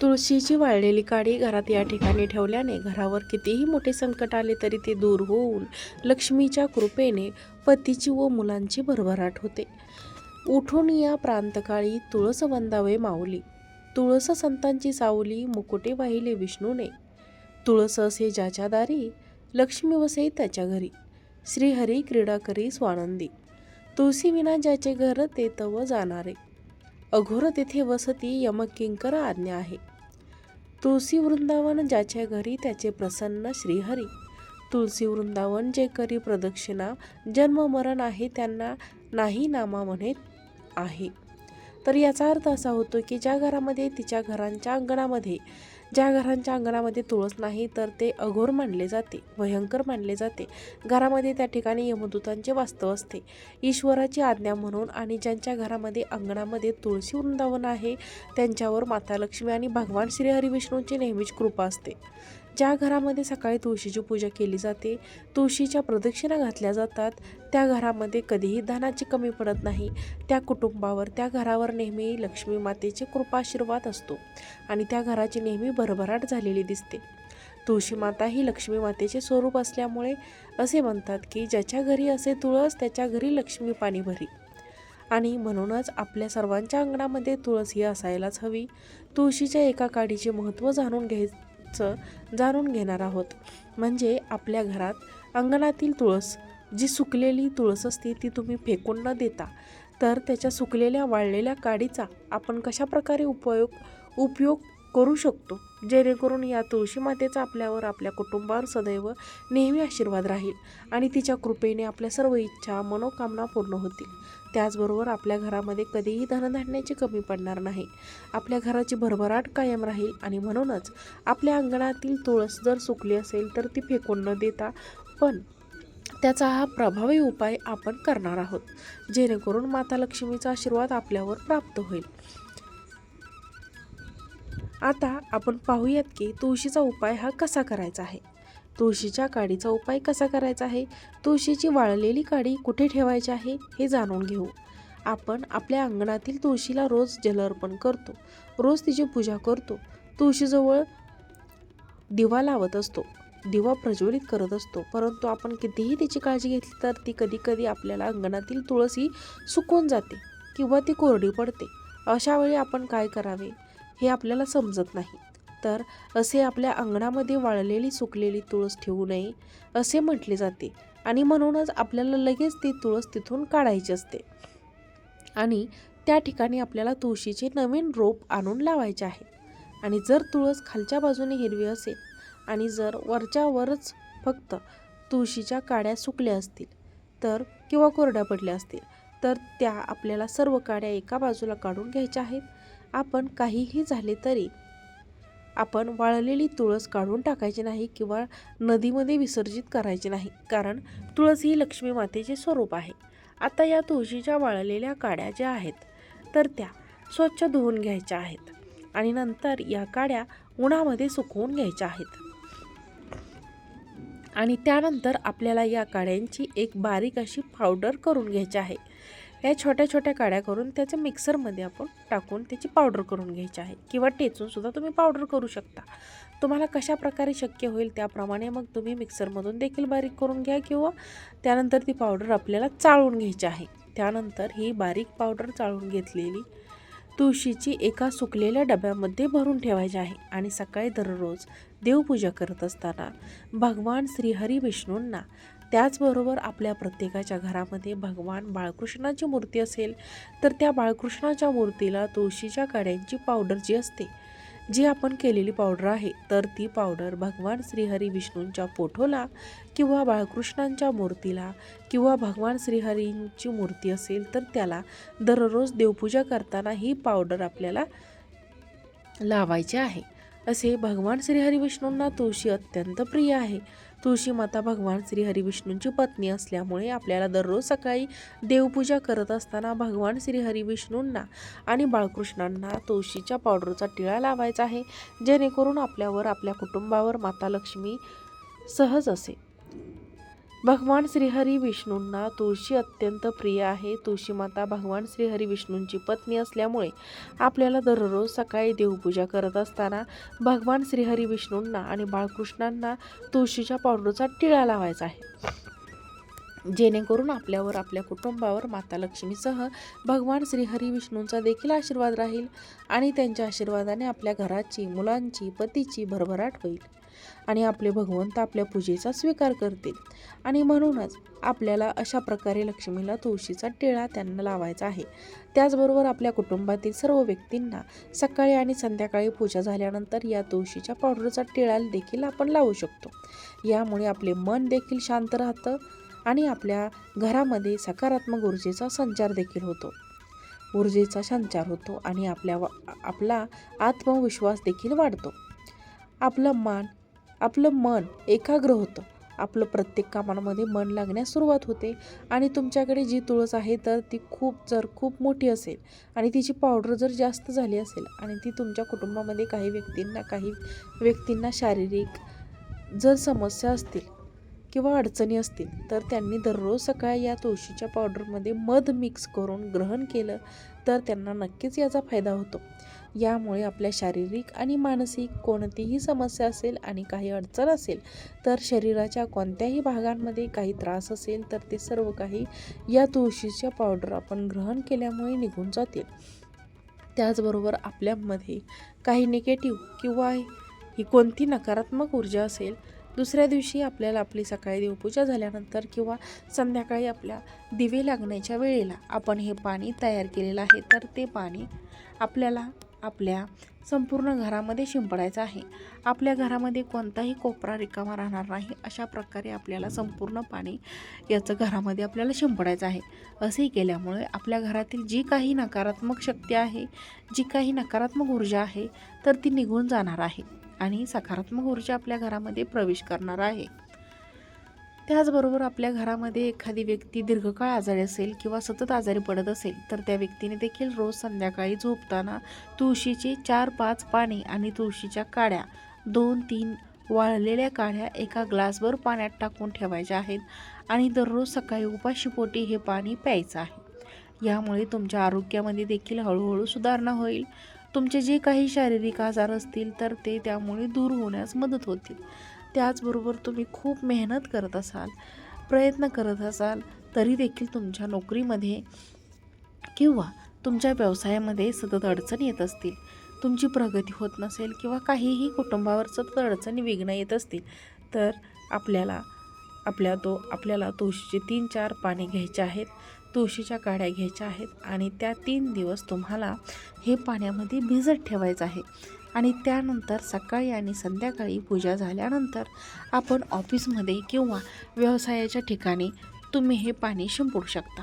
तुळशीची वाळलेली काडी घरात या ठिकाणी ठेवल्याने घरावर कितीही मोठे संकट आले तरी ते दूर होऊन लक्ष्मीच्या कृपेने पतीची व मुलांची भरभराट होते. उठून या प्रांतकाळी तुळस वंदावे माऊली. तुळस संतांची सावली मुकुटे वाहिले विष्णूने. तुळस असे ज्याच्या दारी लक्ष्मी वसे त्याच्या घरी. श्रीहरी क्रीडा करी स्वानंदी. तुळसी विना ज्याचे घर ते तव जाणारे. अघोर तेथे वसती यमकिंकर आज्ञा आहे. तुळसी वृंदावन ज्याच्या घरी त्याचे प्रसन्न श्रीहरी. तुळसी वृंदावन जे करी प्रदक्षिणा. जन्म मरण आहे त्यांना नाही नामा म्हणे आहे. तर याचा अर्थ असा होतो की ज्या घरामध्ये तिच्या घरांच्या अंगणामध्ये ज्या घरांच्या अंगणामध्ये तुळस नाही तर ते अघोर मानले जाते भयंकर मानले जाते. घरामध्ये त्या ठिकाणी यमदूतांचे वास्तव असते. ईश्वराची आज्ञा म्हणून आणि ज्यांच्या घरामध्ये अंगणामध्ये तुळशी वृंदावन आहे त्यांच्यावर माता लक्ष्मी आणि भगवान श्री हरिविष्णूंची नेहमीच कृपा असते. ज्या घरामध्ये सकाळी तुळशीची पूजा केली जाते तुळशीच्या प्रदक्षिणा घातल्या जातात त्या घरामध्ये कधीही धनाची कमी पडत नाही. त्या कुटुंबावर त्या घरावर नेहमी लक्ष्मी मातेचे कृपाशीर्वाद असतो आणि त्या घराची नेहमी भरभराट झालेली दिसते. तुळशी माता ही लक्ष्मी मातेचे स्वरूप असल्यामुळे असे म्हणतात की ज्याच्या घरी असे तुळस त्याच्या घरी लक्ष्मी पाणी भरी आणि म्हणूनच आपल्या सर्वांच्या अंगणामध्ये तुळस ही असायलाच हवी. तुळशीच्या एका काडीचे महत्त्व जाणून महत्त्वाचं जाणून घेणार आहोत. म्हणजे आपल्या घरात अंगणातील तुळस जी सुकलेली तुळस असते ती तुम्ही फेकून न देता तर त्याच्या सुकलेल्या वाळलेल्या काडीचा आपण कशा प्रकारे उपयोग उपयोग करू शकतो? जेणेकरून या तुळशी मातेचा आपल्यावर आपल्या कुटुंबावर सदैव नेहमी आशीर्वाद राहील आणि तिच्या कृपेने आपल्या सर्व इच्छा मनोकामना पूर्ण होतील. त्याचबरोबर आपल्या घरामध्ये कधीही धनधान्याची कमी पडणार नाही. आपल्या घराची भरभराट कायम राहील आणि म्हणूनच आपल्या अंगणातील तुळस जर सुकली असेल तर ती फेकून न देता पण त्याचा हा प्रभावी उपाय आपण करणार आहोत. जेणेकरून माता लक्ष्मीचा आशीर्वाद आपल्यावर प्राप्त होईल. आता आपण पाहूयात की तुळशीचा उपाय हा कसा करायचा आहे. तुळशीच्या काडीचा उपाय कसा करायचा आहे? तुळशीची वाळलेली काडी कुठे ठेवायची आहे हे जाणून घेऊ. आपण आपल्या अंगणातील तुळशीला रोज जल अर्पण करतो. रोज तिची पूजा करतो. तुळशीजवळ दिवा लावत असतो. दिवा प्रज्वलित करत असतो. परंतु आपण कितीही तिची काळजी घेतली तर ती कधी कधी आपल्याला अंगणातील तुळस ही सुकून जाते किंवा ती कोरडी पडते. अशा वेळी आपण काय करावे? हे आपल्याला समजत नाही. तर असे आपल्या अंगणामध्ये वाळलेली सुकलेली तुळस ठेवू नये असे म्हटले जाते आणि म्हणूनच आपल्याला लगेच ती तुळस तिथून काढायची असते. आणि त्या ठिकाणी आपल्याला तुळशीचे नवीन रोप आणून लावायचे आहे. आणि जर तुळस खालच्या बाजूने हिरवी असेल आणि जर वरच्यावरच फक्त तुळशीच्या काड्या सुकल्या असतील तर किंवा कोरड्या पडल्या असतील तर त्या आपल्याला सर्व काड्या एका बाजूला काढून घ्यायच्या आहेत. आपण काहीही झाले तरी आपण वाळलेली तुळस काढून टाकायची नाही किंवा नदीमध्ये विसर्जित करायची नाही. कारण तुळस ही लक्ष्मी मातेचे स्वरूप आहे. आता या तुळशीच्या वाळलेल्या काड्या ज्या आहेत तर त्या स्वच्छ धुवून घ्यायच्या आहेत आणि नंतर या काड्या उन्हामध्ये सुकवून घ्यायच्या आहेत. आणि त्यानंतर आपल्याला या काड्यांची एक बारीक अशी पावडर करून घ्यायची आहे. या छोट्या छोट्या काड्या करून त्याच्या मिक्सरमध्ये आपण टाकून त्याची पावडर करून घ्यायची आहे. किंवा टेचूनसुद्धा तुम्ही पावडर करू शकता. तुम्हाला कशा प्रकारे शक्य होईल त्याप्रमाणे मग तुम्ही मिक्सरमधून देखील बारीक करून घ्या किंवा त्यानंतर ती पावडर आपल्याला चाळून घ्यायची आहे. त्यानंतर ही बारीक पावडर चाळून घेतलेली तुळशीची एका सुकलेल्या डब्यामध्ये भरून ठेवायची आहे आणि सकाळी दररोज देवपूजा करत असताना भगवान श्रीहरी विष्णूंना त्याचबरोबर आपल्या प्रत्येकाच्या घरामध्ये भगवान बाळकृष्णाची मूर्ती असेल तर त्या बाळकृष्णाच्या मूर्तीला तुळशीच्या काड्यांची पावडर जी असते जी आपण केलेली पावडर आहे तर ती पावडर भगवान श्रीहरी विष्णूंच्या फोटोला किंवा बाळकृष्णांच्या मूर्तीला किंवा भगवान श्रीहरींची मूर्ती असेल तर त्याला दररोज देवपूजा करताना ही पावडर आपल्याला लावायची आहे. असे भगवान श्रीहरी विष्णूंना तुळशी अत्यंत प्रिय आहे. तुळशी माता भगवान श्री हरिविष्णूंची पत्नी असल्यामुळे आपल्याला दररोज सकाळी देवपूजा करत असताना भगवान श्री हरिविष्णूंना आणि बाळकृष्णांना तुळशीच्या पावडरचा टिळा लावायचा आहे जेणेकरून आपल्यावर आपल्या कुटुंबावर माता लक्ष्मी सहज असे भगवान श्रीहरी विष्णूंना तुळशी अत्यंत प्रिय आहे. तुळशी माता भगवान श्रीहरी विष्णूंची पत्नी असल्यामुळे आपल्याला दररोज सकाळी देवपूजा करत असताना भगवान श्रीहरी विष्णूंना आणि बाळकृष्णांना तुळशीच्या पावडरचा टिळा लावायचा आहे. जेणेकरून आपल्यावर आपल्या कुटुंबावर माता लक्ष्मीसह भगवान श्रीहरी विष्णूंचा देखील आशीर्वाद राहील आणि त्यांच्या आशीर्वादाने आपल्या घराची मुलांची पतीची भरभराट होईल. आणि आपले भगवंत आपल्या पूजेचा स्वीकार करतील. आणि म्हणूनच आपल्याला अशा प्रकारे लक्ष्मीला तुळशीचा टिळा त्यांना लावायचा आहे. त्याचबरोबर आपल्या कुटुंबातील सर्व व्यक्तींना सकाळी आणि संध्याकाळी पूजा झाल्यानंतर या तुळशीच्या पावडरचा टिळा देखील आपण लावू शकतो. यामुळे आपले मन देखील शांत राहतं आणि आपल्या घरामध्ये सकारात्मक ऊर्जेचा संचार देखील होतो. ऊर्जेचा संचार होतो आणि आपल्या आपला आत्मविश्वास देखील वाढतो. आपलं मान आपलं मन एकाग्र होतं. आपलं प्रत्येक कामांमध्ये मन लागण्यास सुरुवात होते. आणि तुमच्याकडे जी तुळस आहे तर ती खूप जर खूप मोठी असेल आणि तिची पावडर जर जास्त झाली असेल आणि ती तुमच्या कुटुंबामध्ये काही व्यक्तींना काही व्यक्तींना शारीरिक जर समस्या असतील किंवा अडचणी असतील तर त्यांनी दररोज सकाळी या तुळशीच्या पावडरमध्ये मध मिक्स करून ग्रहण केलं तर त्यांना नक्कीच याचा फायदा होतो. यामुळे आपल्या शारीरिक आणि मानसिक कोणतीही समस्या असेल आणि काही अडचण असेल तर शरीराच्या कोणत्याही भागांमध्ये काही त्रास असेल तर ते सर्व काही या तुळशीच्या पावडर आपण ग्रहण केल्यामुळे निघून जातील. त्याचबरोबर आपल्यामध्ये काही निगेटिव्ह किंवा ही कोणती नकारात्मक ऊर्जा असेल दुसऱ्या दिवशी आपल्याला आपली सकाळी देवपूजा झाल्यानंतर किंवा संध्याकाळी आपल्या दिवे लागण्याच्या वेळेला आपण हे पाणी तयार केलेलं आहे तर ते पाणी आपल्याला आपल्या संपूर्ण घरामध्ये शिंपडायचं आहे. आपल्या घरामध्ये कोणताही कोपरा रिकामा राहणार नाही अशा प्रकारे आपल्याला संपूर्ण पाणी याचं घरामध्ये आपल्याला शिंपडायचं आहे. असे केल्यामुळे आपल्या घरातील जी काही नकारात्मक शक्ती आहे जी काही नकारात्मक ऊर्जा आहे तर ती निघून जाणार आहे आणि सकारात्मक ऊर्जा आपल्या घरामध्ये प्रवेश करणार आहे. त्याचबरोबर आपल्या घरामध्ये एखादी व्यक्ती दीर्घकाळ आजारी असेल किंवा सतत आजारी पडत असेल तर त्या व्यक्तीने देखील रोज संध्याकाळी झोपताना तुळशीचे चार पाच पाने आणि तुळशीच्या काड्या दोन तीन वाळलेल्या काड्या एका ग्लासभर पाण्यात टाकून ठेवायच्या आहेत आणि दररोज सकाळी उपाशीपोटी हे पाणी प्यायचं आहे. यामुळे तुमच्या आरोग्यामध्ये देखील हळूहळू सुधारणा होईल. तुमचे जे काही शारीरिक आजार असतील तर ते त्यामुळे दूर होण्यास मदत होतील. त्याचबरोबर तुम्ही खूप मेहनत करत असाल प्रयत्न करत असाल तरी देखील तुमच्या नोकरीमध्ये किंवा तुमच्या व्यवसायामध्ये सतत अडचणी येत असतील. तुमची प्रगती होत नसेल किंवा काहीही कुटुंबावर सतत अडचणी विघ्न येत असतील तर आपल्याला आपल्या तो आपल्याला तुळशीचे तीन चार पाने घ्यायचे आहेत तुळशीच्या काड्या घ्यायच्या आहेत आणि त्या तीन दिवस तुम्हाला हे पाण्यामध्ये भिजत ठेवायचं आहे. आणि त्यानंतर सकाळी आणि संध्याकाळी पूजा झाल्यानंतर आपण ऑफिसमध्ये किंवा व्यवसायाच्या ठिकाणी तुम्ही हे पाणी शिंपडू शकता.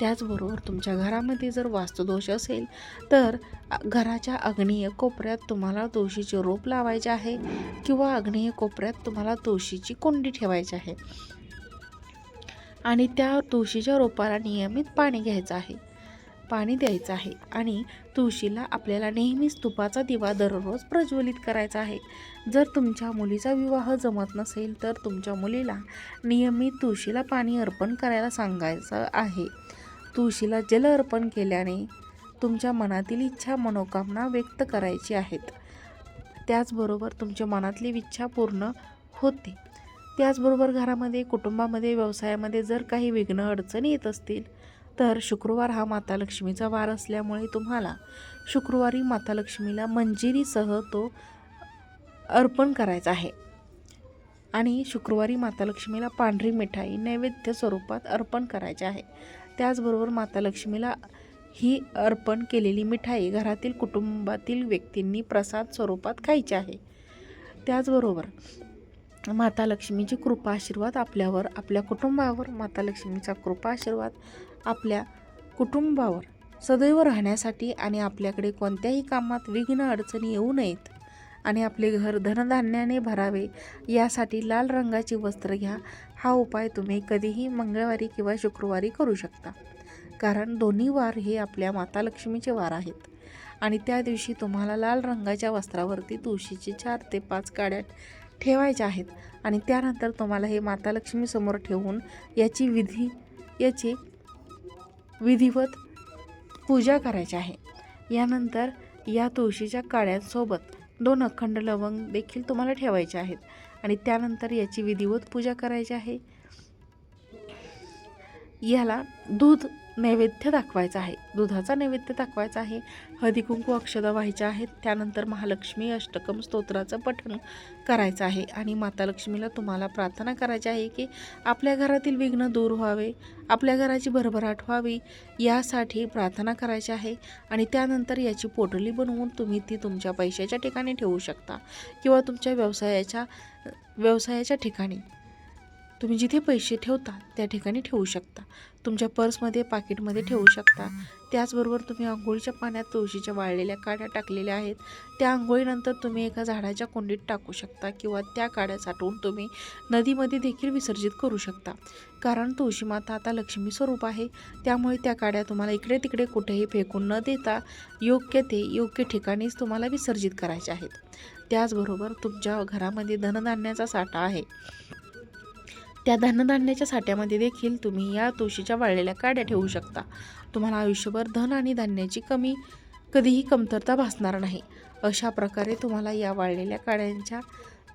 त्याचबरोबर तुमच्या घरामध्ये जर वास्तुदोष असेल तर घराच्या अग्नीय कोपऱ्यात तुम्हाला तुळशीचे रोप लावायचे आहे किंवा अग्नीय कोपऱ्यात तुम्हाला तुळशीची कुंडी ठेवायची आहे. आणि त्या तुळशीच्या रोपाला नियमित पाणी घ्यायचं आहे. पाणी द्यायचं आहे आणि तुळशीला आपल्याला नेहमीच तुपाचा दिवा दररोज प्रज्वलित करायचा आहे. जर तुमच्या मुलीचा विवाह जमत नसेल तर तुमच्या मुलीला नियमित तुळशीला पाणी अर्पण करायला सांगायचं आहे. तुळशीला जल अर्पण केल्याने तुमच्या मनातील इच्छा मनोकामना व्यक्त करायची आहेत. त्याचबरोबर तुमच्या मनातली इच्छा पूर्ण होते. त्याचबरोबर घरामध्ये कुटुंबामध्ये व्यवसायामध्ये जर काही विघ्न अडचणी येत असतील तर शुक्रवार हा माता लक्ष्मीचा वार असल्यामुळे तुम्हाला शुक्रवारी माता लक्ष्मीला मंजिरीसह तो अर्पण करायचा आहे. आणि शुक्रवारी माता लक्ष्मीला पांढरी मिठाई नैवेद्य स्वरूपात अर्पण करायचे आहे. त्याचबरोबर माता लक्ष्मीला ही अर्पण केलेली मिठाई घरातील कुटुंबातील व्यक्तींनी प्रसाद स्वरूपात खायची आहे. त्याचबरोबर माता लक्ष्मीची कृपा आशीर्वाद आपल्यावर आपल्या कुटुंबावर माता लक्ष्मीचा कृपा आशीर्वाद आपल्या कुटुंबावर. सदैव राहण्यासाठी आणि आपल्याकडे कोणत्याही कामात विघ्न अडचणी येऊ नयेत. आणि आपले घर धनधान्याने भरावे यासाठी लाल रंगाची वस्त्र घ्या. हा उपाय तुम्ही कधीही मंगळवारी किंवा शुक्रवारी करू शकता. कारण दोन्ही वार हे आपल्या माता लक्ष्मीचे वार आहेत. आणि त्या दिवशी तुम्हाला लाल रंगाच्या वस्त्रावरती तुळशीची चार ते पाच काड्या ठेवायच्या आहेत. आणि त्यानंतर तुम्हाला हे माता लक्ष्मीसमोर ठेवून याची विधी याची विधिवत पूजा करायची आहे. यानंतर या तुळशीच्या काड्यांसोबत दोन अखंड लवंग देखील तुम्हाला ठेवायचे आहेत. आणि त्यानंतर याची विधिवत पूजा करायची आहे. याला दूध नैवेद्य दाखवायचा आहे. दुधाचा नैवेद्य दाखवायचा आहे. हळदी कुंकू अक्षदा व्हायच्या आहेत. त्यानंतर महालक्ष्मी अष्टकम स्तोत्राचं पठण करायचं आहे. आणि माता लक्ष्मीला तुम्हाला प्रार्थना करायची आहे की आपल्या घरातील विघ्न दूर व्हावे आपल्या घराची भरभराट व्हावी यासाठी प्रार्थना करायची आहे. आणि त्यानंतर याची पोटली बनवून तुम्ही ती तुमच्या पैशाच्या ठिकाणी ठेवू शकता किंवा तुमच्या व्यवसायाच्या व्यवसायाच्या ठिकाणी. तुम्ही जिथे पैसे ठेवता त्या ठिकाणी ठेवू शकता. तुमच्या पर्समध्ये पाकिटमध्ये ठेवू शकता. त्याचबरोबर तुम्ही आंघोळीच्या पाण्यात तुळशीच्या वाळलेल्या काड्या टाकलेल्या आहेत. त्या आंघोळीनंतर तुम्ही एका झाडाच्या कुंडीत टाकू शकता किंवा त्या काड्या साठवून तुम्ही नदीमध्ये देखील विसर्जित करू शकता. कारण तुळशी माता आता लक्ष्मी स्वरूप आहे. त्यामुळे त्या काड्या तुम्हाला इकडे तिकडे कुठेही फेकून न देता योग्य ते योग्य ठिकाणीच तुम्हाला विसर्जित करायचे आहेत. त्याचबरोबर तुमच्या घरामध्ये धनधान्याचा साठा आहे. त्या धनधान्याच्या साठ्यामध्ये देखील तुम्ही या तुळशीच्या वाळलेल्या काड्या ठेवू शकता. तुम्हाला आयुष्यभर धन आणि धान्याची कमी कधीही कमतरता भासणार नाही. अशा प्रकारे तुम्हाला या वाळलेल्या काड्यांच्या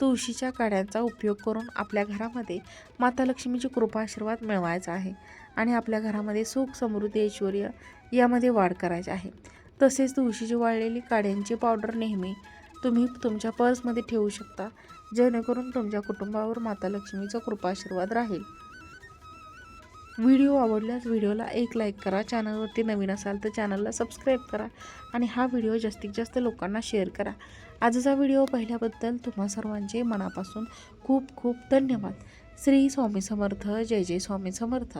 तुळशीच्या काड्यांचा उपयोग करून आपल्या घरामध्ये माता लक्ष्मीची कृपा आशीर्वाद मिळवायचा आहे आणि आपल्या घरामध्ये सुख समृद्धी ऐश्वर यामध्ये वाढ करायची आहे. तसेच तुळशीची वाळलेली काड्यांची पावडर नेहमी तुम्ही तुमच्या पर्समध्ये ठेवू शकता. जेणेकरून तुमच्या कुटुंबावर माता लक्ष्मीचा कृपा आशीर्वाद राहील. व्हिडिओ आवडल्यास व्हिडिओला एक लाईक करा चॅनलवरती नवीन असाल तर चॅनलला सबस्क्राईब करा आणि हा व्हिडिओ जास्तीत जास्त लोकांना शेअर करा. आजचा व्हिडिओ पाहिल्याबद्दल तुम्हा सर्वांचे मनापासून खूप खूप धन्यवाद. श्री स्वामी समर्थ जय जय स्वामी समर्थ.